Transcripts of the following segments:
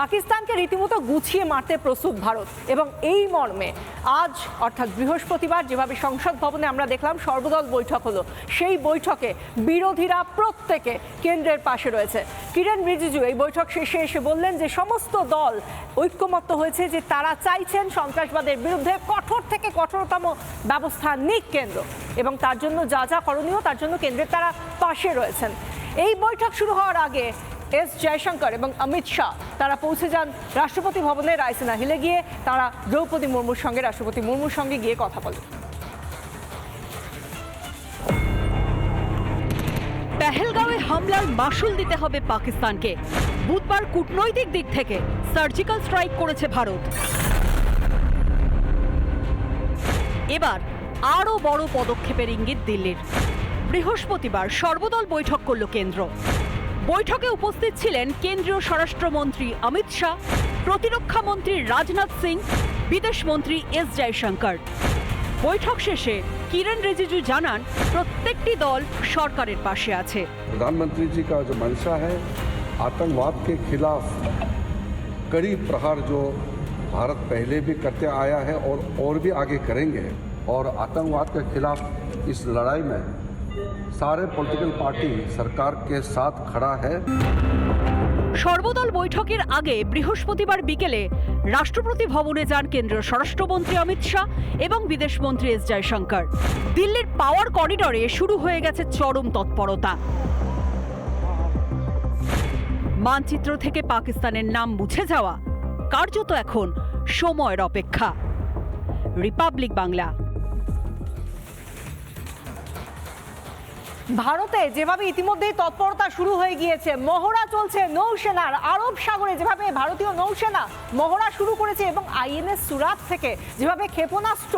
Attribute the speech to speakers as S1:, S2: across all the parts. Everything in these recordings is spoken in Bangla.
S1: পাকিস্তানকে রীতিমতো গুছিয়ে মারতে প্রস্তুত ভারত। এবং এই মর্মে আজ, অর্থাৎ বৃহস্পতিবার, যেভাবে সংসদ ভবনে আমরা দেখলাম, সর্বদল বৈঠক হলো। সেই বৈঠকে বিরোধীরা প্রত্যেকে কেন্দ্রের পাশে রয়েছে। কিরেন রিজিজু এই বৈঠক শেষে এসে বললেন যে, সমস্ত দল ঐক্যমত্য হয়েছে যে, তারা চাইছেন সন্ত্রাসবাদের বিরুদ্ধে কঠোর থেকে কঠোরতম ব্যবস্থা নিক কেন্দ্র। এবং তার জন্য যা যা করণীয়, তার জন্য কেন্দ্রের তারা পাশে রয়েছেন। এই বৈঠক শুরু হওয়ার আগে এস জয়শঙ্কর এবং অমিত শাহ। তারা পৌঁছে যান রাষ্ট্রপতি ভবনে রায়সিনা হিলে গিয়ে। তারা দ্রৌপদী মুর্মুর সঙ্গে রাষ্ট্রপতি মুর্মুর সঙ্গে গিয়ে কথা বলেন।
S2: পেহেলগাঁওয়ে হামলার মাসুল দিতে হবে পাকিস্তানকে। বুধবার কূটনৈতিক দিক থেকে সার্জিক্যাল স্ট্রাইক করেছে ভারত। এবার আরও বড় পদক্ষেপের ইঙ্গিত দিল্লির। বৃহস্পতিবার সর্বদল বৈঠক করল কেন্দ্র। বৈঠকে উপস্থিত ছিলেন কেন্দ্রীয় স্বরাষ্ট্রমন্ত্রী অমিত শাহ প্রতিরক্ষা মন্ত্রী রাজনাথ সিং বিদেশ মন্ত্রী এস জয়শঙ্কর বৈঠক শেষে কিরণ রিজিজু জানান প্রত্যেকটি দল সরকারের পাশে আছে
S3: प्रधानमंत्री जी का जो मंशा है आतंकवाद के खिलाफ कड़ी प्रहार जो भारत पहले भी करते आया है और और भी आगे करेंगे और आतंकवाद के खिलाफ इस लड़ाई में सारे पॉलिटिकल पार्टी सरकार के साथ खड़ा है
S2: সর্বদল বৈঠকের আগে বৃহস্পতিবার বিকেলে রাষ্ট্রপতি ভবনে যান কেন্দ্রীয় স্বরাষ্ট্রমন্ত্রী অমিত শাহ এবং বিদেশমন্ত্রী এস জয়শঙ্কর দিল্লির পাওয়ার করিডরে শুরু হয়ে গেছে চরম তৎপরতা মানচিত্র থেকে পাকিস্তানের নাম মুছে যাওয়া কার্যত এখন সময়ের অপেক্ষা রিপাবলিক বাংলা
S1: ভারতে যেভাবে ইতিমধ্যেই তৎপরতা শুরু হয়ে গিয়েছে, মহড়া চলছে নৌসেনার, আরব সাগরে যেভাবে ভারতীয় নৌসেনা মহড়া শুরু করেছে এবং আইএনএস সুরাত থেকে যেভাবে ক্ষেপণাস্ত্র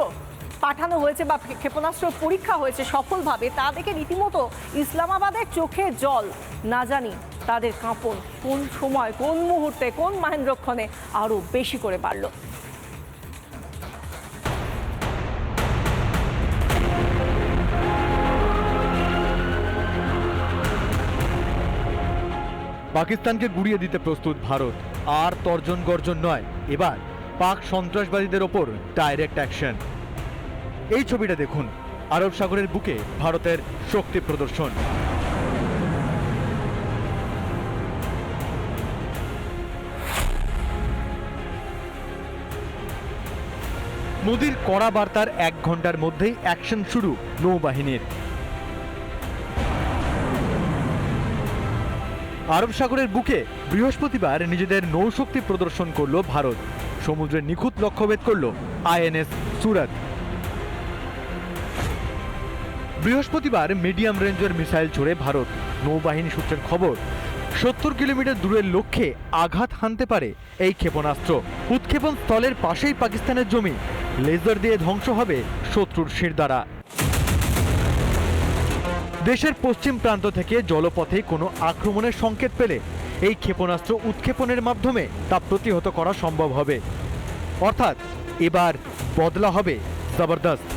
S1: পাঠানো হয়েছে বা ক্ষেপণাস্ত্র পরীক্ষা হয়েছে সফলভাবে, তা দেখে রীতিমতো ইসলামাবাদের চোখে জল। না জানি তাদের কাঁপন কোন সময়, কোন মুহূর্তে, কোন মাহেন্দ্রক্ষণে আরও বেশি করে বাড়ল।
S4: পাকিস্তানকে গুড়িয়ে দিতে প্রস্তুত ভারত। আর তর্জন গর্জন নয়। এবার পাক সন্ত্রাসবাদীদের ওপর ডাইরেক্ট অ্যাকশন এই ছবিটা দেখুন। আরব সাগরের বুকে ভারতের শক্তি প্রদর্শন। মোদির কড়া বার্তার এক ঘণ্টার মধ্যেই অ্যাকশন শুরু নৌবাহিনীর। আরব সাগরের বুকে বৃহস্পতিবার নিজেদের নৌশক্তি প্রদর্শন করল ভারত। সমুদ্রে নিখুঁত লক্ষ্যভেদ করল আইএনএস সুরাত। বৃহস্পতিবার মিডিয়াম রেঞ্জের মিসাইল ছড়ে ভারত। নৌবাহিনী সূত্রের খবর, সত্তর কিলোমিটার দূরের লক্ষ্যে আঘাত হানতে পারে এই ক্ষেপণাস্ত্র। উৎক্ষেপণ স্থলের পাশেই পাকিস্তানের জমি। লেজার দিয়ে ধ্বংস হবে শত্রুর শিরদাঁড়া। দেশের পশ্চিম প্রান্ত থেকে জলপথে কোনো আক্রমণের সংকেত পেলে এই ক্ষেপণাস্ত্র উৎক্ষেপণের মাধ্যমে তা প্রতিহত করা সম্ভব হবে। অর্থাৎ এবার বদলা হবে জবরদস্ত।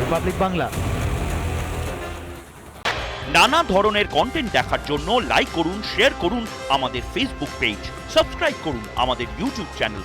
S4: রিপাবলিক বাংলা।
S5: নানা ধরনের কন্টেন্ট দেখার জন্য লাইক করুন শেয়ার করুন আমাদের ফেসবুক পেজ সাবস্ক্রাইব করুন আমাদের ইউটিউব চ্যানেল